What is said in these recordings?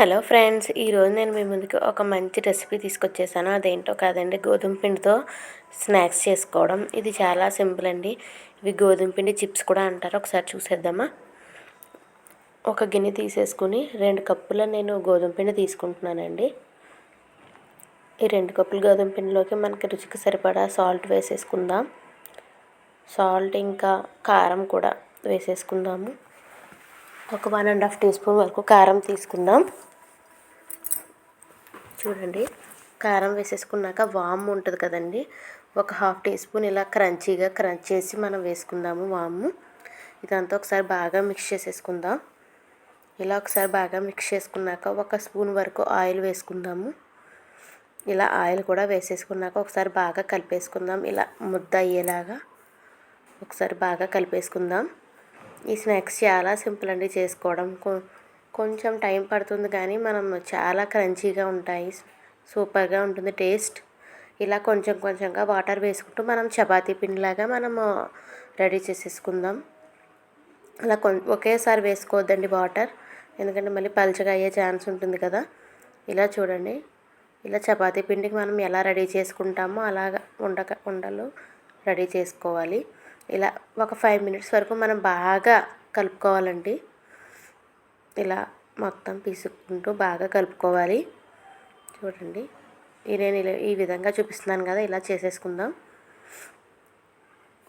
Hello friends ఈరోజు నేను మీ ముందుకు ఒక మంచి రెసిపీ తీసుకొచ్చేసాను. అదేంటో కాదండి గోధుమ పిండితో స్నాక్స్ చేసుకోవడం. ఇది చాలా సింపుల్ అండి. ఇవి గోధుమ పిండి చిప్స్ కూడా అంటారు. ఒకసారి చూసేద్దామా? ఒక గిన్నె తీసేసుకుని రెండు కప్పుల నేను గోధుమ పిండి తీసుకుంటున్నానండి. ఈ రెండు కప్పులు గోధుమ పిండిలోకి మనకి రుచికి సరిపడా సాల్ట్ వేసేసుకుందాం. సాల్ట్ ఇంకా కారం కూడా వేసేసుకుందాము. ఒక one and half teaspoon వరకు కారం తీసుకుందాం. చూడండి. కారం వేసేసుకున్నాక వాము ఉంటుంది కదండి. ఒక హాఫ్ టీ స్పూన్ ఇలా క్రంచీగా క్రంచ్ చేసి మనం వేసుకుందాము వాము. ఇదంతా ఒకసారి బాగా మిక్స్ చేసేసుకుందాం. ఇలా ఒకసారి బాగా మిక్స్ చేసుకున్నాక ఒక స్పూన్ వరకు ఆయిల్ వేసుకుందాము. ఇలా ఆయిల్ కూడా వేసేసుకున్నాక ఒకసారి బాగా కలిపేసుకుందాం. ఇలా ముద్ద అయ్యేలాగా ఒకసారి బాగా కలిపేసుకుందాం. ఈ స్నాక్స్ చాలా సింపుల్ అండి చేసుకోవడం. కొంచెం టైం పడుతుంది కానీ మనం చాలా క్రంచీగా ఉంటాయి. సూపర్గా ఉంటుంది టేస్ట్. ఇలా కొంచెం కొంచెంగా వాటర్ వేసుకుంటూ మనం చపాతీ పిండిలాగా మనము రెడీ చేసేసుకుందాం. అలా కొ ఒకేసారి వేసుకోవద్దండి వాటర్. ఎందుకంటే మళ్ళీ పలుచగా అయ్యే ఛాన్స్ ఉంటుంది కదా. ఇలా చూడండి. ఇలా చపాతీ పిండికి మనం ఎలా రెడీ చేసుకుంటామో అలాగ ఉండక ఉండలు రెడీ చేసుకోవాలి. ఇలా ఒక ఫైవ్ మినిట్స్ వరకు మనం బాగా కలుపుకోవాలండి. ఇలా మొత్తం పీసుకుంటూ బాగా కలుపుకోవాలి. చూడండి. నేను ఇలా ఈ విధంగా చూపిస్తున్నాను కదా ఇలా చేసేసుకుందాం.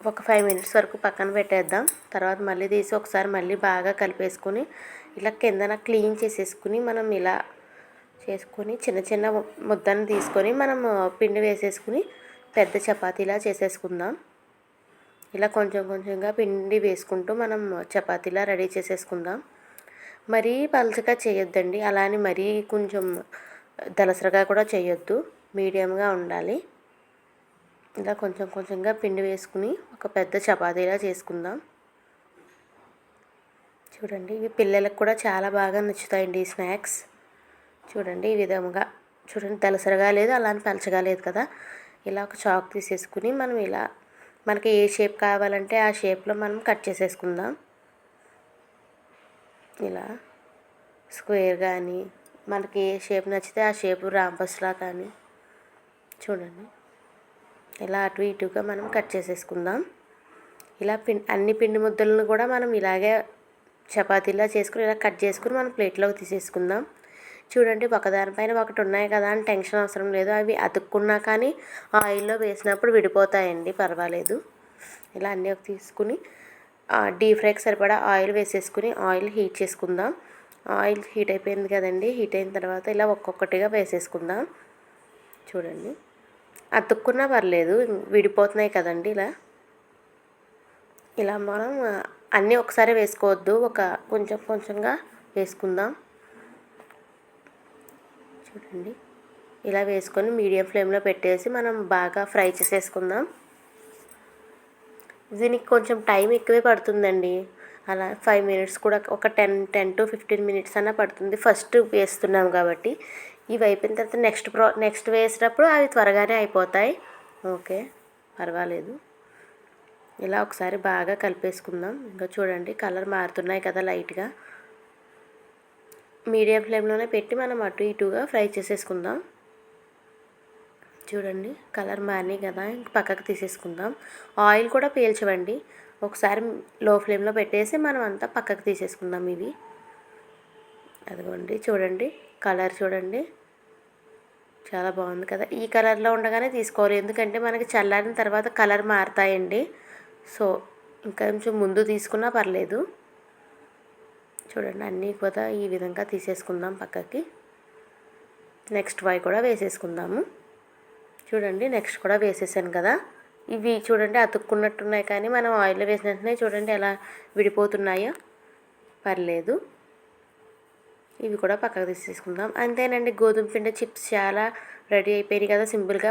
ఒక ఫైవ్ మినిట్స్ వరకు పక్కన పెట్టేద్దాం. తర్వాత మళ్ళీ తీసి ఒకసారి మళ్ళీ బాగా కలిపేసుకొని ఇలా కిందన క్లీన్ చేసేసుకుని మనం ఇలా చేసుకొని చిన్న చిన్న ముద్దను తీసుకొని మనం పిండి వేసేసుకుని పెద్ద చపాతీలా చేసేసుకుందాం. ఇలా కొంచెం కొంచెంగా పిండి వేసుకుంటూ మనం చపాతీలా రెడీ చేసేసుకుందాం. మరీ పలచగా చేయొద్దండి. అలానే మరీ కొంచెం దలసరగా కూడా చేయొద్దు. మీడియంగా ఉండాలి. ఇలా కొంచెం కొంచెంగా పిండి వేసుకుని ఒక పెద్ద చపాతీలా చేసుకుందాం. చూడండి ఇవి పిల్లలకు కూడా చాలా బాగా నచ్చుతాయండి ఈ స్నాక్స్. చూడండి ఈ విధంగా చూడండి దలసరగా లేదు అలానే పలచగా లేదు కదా. ఇలా ఒక చాక్ తీసేసుకుని మనం ఇలా మనకి ఏ షేప్ కావాలంటే ఆ షేప్లో మనం కట్ చేసేసుకుందాం. ఇలా స్క్వేర్ కానీ మనకి ఏ షేప్ నచ్చితే ఆ షేప్ రాంబస్లా కానీ చూడండి. ఇలా అటు ఇటుగా మనం కట్ చేసేసుకుందాం. ఇలా పిం అన్ని పిండి ముద్దలను కూడా మనం ఇలాగే చపాతీలా చేసుకుని ఇలా కట్ చేసుకుని మనం ప్లేట్లోకి తీసేసుకుందాం. చూడండి ఒకదానిపైన ఒకటి ఉన్నాయి కదా అని టెన్షన్ అవసరం లేదు. అవి అతుక్కున్నా కానీ ఆయిల్లో వేసినప్పుడు విడిపోతాయండి పర్వాలేదు. ఇలా అన్నీ తీసుకుని డీప్ ఫ్రైకి సరిపడా ఆయిల్ వేసేసుకుని ఆయిల్ హీట్ చేసుకుందాం. ఆయిల్ హీట్ అయిపోయింది కదండి. హీట్ అయిన తర్వాత ఇలా ఒక్కొక్కటిగా వేసేసుకుందాం. చూడండి. అతుక్కున్నా పర్లేదు విడిపోతున్నాయి కదండి ఇలా. ఇలా మనం అన్నీ ఒకసారి వేసుకోవద్దు ఒక కొంచెం కొంచెంగా వేసుకుందాం. చూడండి. ఇలా వేసుకొని మీడియం ఫ్లేమ్లో పెట్టేసి మనం బాగా ఫ్రై చేసేసుకుందాం. దీనికి కొంచెం టైం ఎక్కువే పడుతుందండి. అలా ఫైవ్ మినిట్స్ కూడా ఒక ten ten to fifteen minutes అన్న పడుతుంది. ఫస్ట్ వేస్తున్నాం కాబట్టి ఇవి అయిపోయిన తర్వాత నెక్స్ట్ ప్రో నెక్స్ట్ వేసినప్పుడు అవి త్వరగానే అయిపోతాయి. ఓకే పర్వాలేదు. ఇలా ఒకసారి బాగా కలిపేసుకుందాం. ఇంకా చూడండి కలర్ మారుతున్నాయి కదా లైట్గా. మీడియం ఫ్లేమ్లోనే పెట్టి మనం అటు ఇటుగా ఫ్రై చేసేసుకుందాం. చూడండి కలర్ మారినాయి కదా ఇంక పక్కకు తీసేసుకుందాం. ఆయిల్ కూడా పీల్చవండి. ఒకసారి లో ఫ్లేమ్లో పెట్టేసి మనం అంతా పక్కకు తీసేసుకుందాం ఇవి. అదిగోండి చూడండి కలర్ చూడండి. చాలా బాగుంది కదా. ఈ కలర్లో ఉండగానే తీసుకోవాలి ఎందుకంటే మనకి చల్లారిన తర్వాత కలర్ మారుతాయండి. సో ఇంకా కొంచెం ముందు తీసుకున్నా పర్లేదు. చూడండి అన్నీ కూడా ఈ విధంగా తీసేసుకుందాం పక్కకి. నెక్స్ట్ వై కూడా వేసేసుకుందాము. చూడండి నెక్స్ట్ కూడా వేసేసాను కదా. ఇవి చూడండి అతుక్కున్నట్టున్నాయి కానీ మనం ఆయిల్లో వేసిన వెంటనే చూడండి ఎలా విడిపోతున్నాయో. పర్లేదు. ఇవి కూడా పక్కకు తీసేసుకుందాం. అంతేనండి గోధుమ పిండి చిప్స్ చాలా రెడీ అయిపోయినాయి కదా సింపుల్గా.